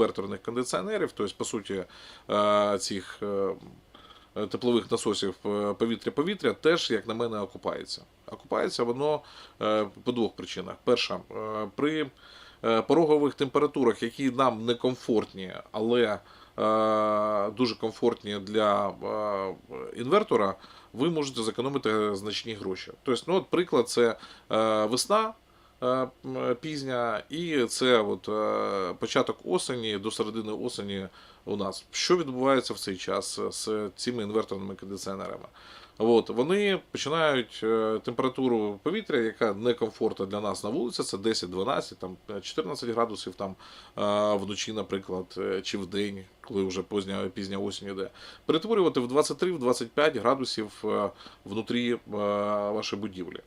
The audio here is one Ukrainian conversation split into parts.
інверторних кондиціонерів, тобто, по суті, е, цих е, теплових насосів е, повітря-повітря, теж, як на мене, окупається. Окупається воно по двох причинах. Перша, при порогових температурах, які нам не комфортні, але дуже комфортні для інвертора, ви можете зекономити значні гроші. Тобто, ну, от приклад, це весна. Е, Пізня, і це от е, початок осені до середини осені у нас. Що відбувається в цей час з цими інверторними кондиціонерами? От, вони починають е, температуру повітря, яка некомфортна для нас на вулиці, це 10-12, там, е, 14 градусів там, е, вночі, наприклад, е, чи в день, коли вже позня, пізня осінь іде, перетворювати в 23-25 градусів е, внутрі е, вашої будівлі.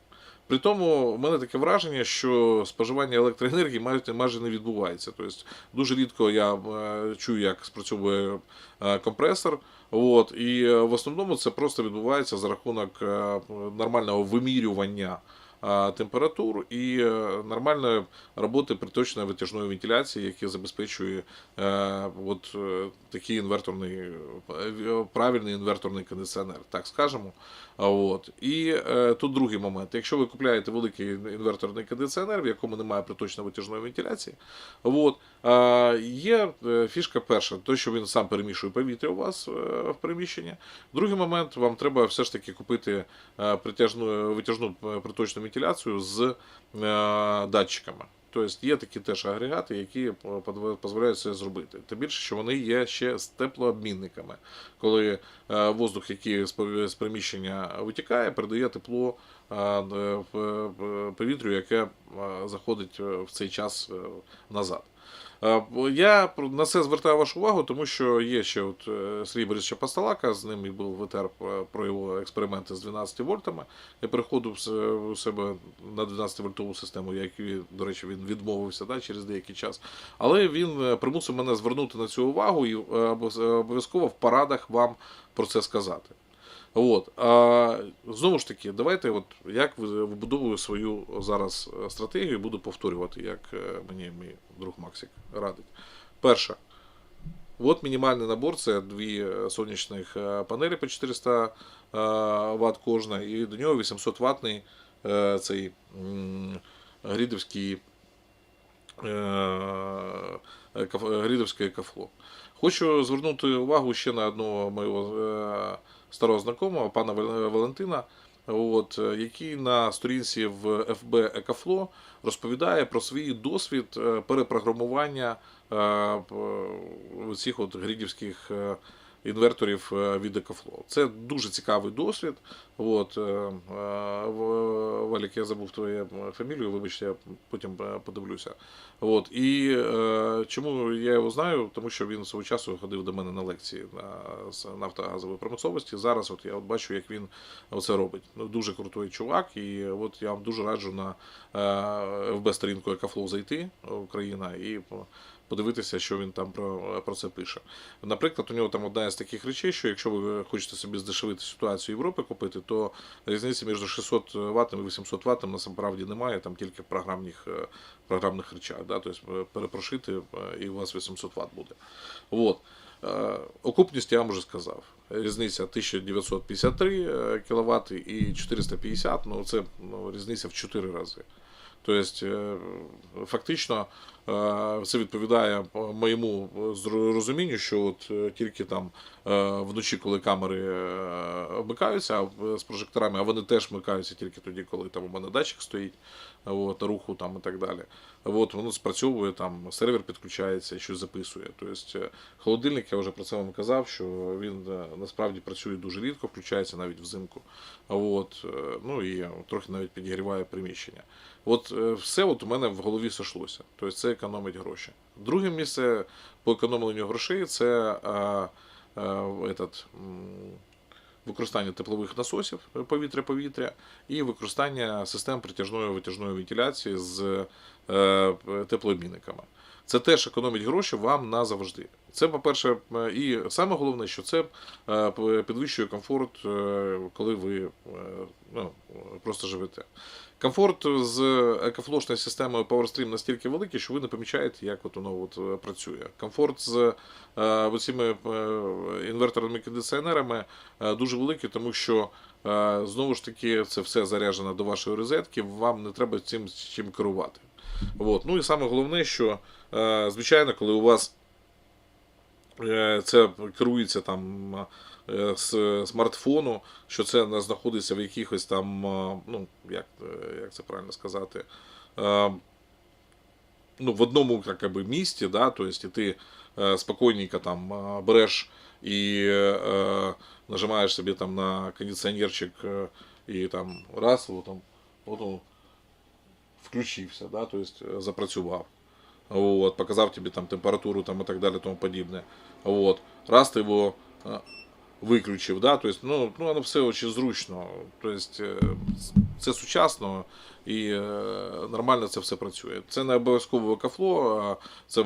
При тому в мене таке враження, що споживання електроенергії майже, майже не відбувається. Тобто дуже рідко я е, чую, як спрацьовує е, компресор. От, і е, в основному це просто відбувається за рахунок нормального вимірювання температур і е, нормальної роботи приточної витяжної вентиляції, яке забезпечує е, от, е, такий інверторний, правильний інверторний кондиціонер, так скажемо. От. І тут другий момент. Якщо ви купляєте великий інверторний кондиціонер, в якому немає приточної витяжної вентиляції, от, є е, фішка перша, то, що він сам перемішує повітря у вас е, в приміщенні. Другий момент, вам треба все ж таки купити е, притяжну, витяжну е, приточну вентиляцію з е, датчиками. Тобто є такі теж агрегати, які дозволяють це зробити. Тим більше, що вони є ще з теплообмінниками, коли е, воздух, який з приміщення витікає, передає тепло е, е, повітрю, яке е, заходить е, в цей час е, назад. Е, Я на це звертаю вашу увагу, тому що є ще от е, Сергій Борисовича Пасталака, з ним і був ВТР про його експерименти з 12 вольтами. Я переходив у себе на 12 вольтову систему, як до речі, він відмовився да, через деякий час. Але він е, примусив мене звернути на цю увагу і обов'яз- обов'язково в парадах вам про це сказати. От. А, знову ж таки, давайте, от, як вибудовую свою зараз е, стратегію, буду повторювати, як е, мені мій друг Максик радить. Перше. От мінімальний набор це дві е, сонячних панелі по 400 Вт кожна, і до нього 800 ватний цей грідовський грідовське кафло. Хочу звернути увагу ще на одного моєго е, старого знайомого, пана Валентина, от, е, який на сторінці в ФБ Екафло розповідає про свій досвід е, перепрограмування е, цих от грідівських е, інверторів е, від Екафло. Це дуже цікавий досвід. От, е, е, Валік, я забув твою фамілію, вибачте, я потім подивлюся. От, і чому я його знаю? Тому що він свого часу ходив до мене на лекції на, нафтогазової промисловості. Зараз от я от бачу, як він це робить. Ну, дуже крутий чувак, і от я вам дуже раджу на е, ФБ сторінку Екафлоу зайти Україна і подивитися, що він там про, про це пише. Наприклад, у нього там одна із таких речей, що якщо ви хочете собі здешевити ситуацію Європи купити, то різниці між 600 Вт і 800 Вт насправді немає, там тільки в програмних, е, програмних речах. Да? Тобто е, перепрошити, е, і у вас 800 Вт буде. От. Окупність я вам вже сказав. Різниця 1953 кВт і 450, ну це ну, різниця в 4 рази. Тобто, фактично, це відповідає моєму розумінню, що от е, тільки там е, вночі, коли камери е, вмикаються з прожекторами, а вони теж вмикаються тільки тоді, коли там у мене датчик стоїть, от, руху там і так далі. От, воно спрацьовує, там сервер підключається, щось записує. Тобто, е, холодильник, я вже про це вам казав, що він е, насправді працює дуже рідко, включається навіть взимку. От, е, ну і трохи навіть підігріває приміщення. От е, все от у мене в голові сошлося. Тобто це економить гроші. Друге місце по економленню грошей це е, е, этот, використання теплових насосів повітря-повітря і використання систем притяжної витяжної вентиляції з е, теплообмінниками. Це теж економить гроші вам назавжди. Це, по-перше, і саме головне, що це е, підвищує комфорт, е, коли ви е, ну, просто живете. Комфорт з екофлошною системою PowerStream настільки великий, що ви не помічаєте, як от воно от е, працює. Комфорт з е, цими е, інверторними кондиціонерами дуже великий, тому що знову ж таки це все заряджено до вашої розетки, вам не треба цим чим керувати. От. Ну і саме головне, що звичайно, коли у вас це керується там е, з смартфону, що це знаходиться в якихось там, е, ну як, е, як це правильно сказати, е, ну, в одному как би, місті, да, то есть, і ти е, спокійненько там е, береш і е, нажимаєш собі там на кондиціонерчик е, і там раз, от, там, от он включився, да, то есть, е, запрацював. Вот, показав тобі там температуру там, і так далі, тому подібне. Вот. Раз ти його е, виключив, да, то есть, ну, ну, воно все дуже зручно. То есть, е, це сучасно і е, нормально це все працює. Це не обов'язково екофло, це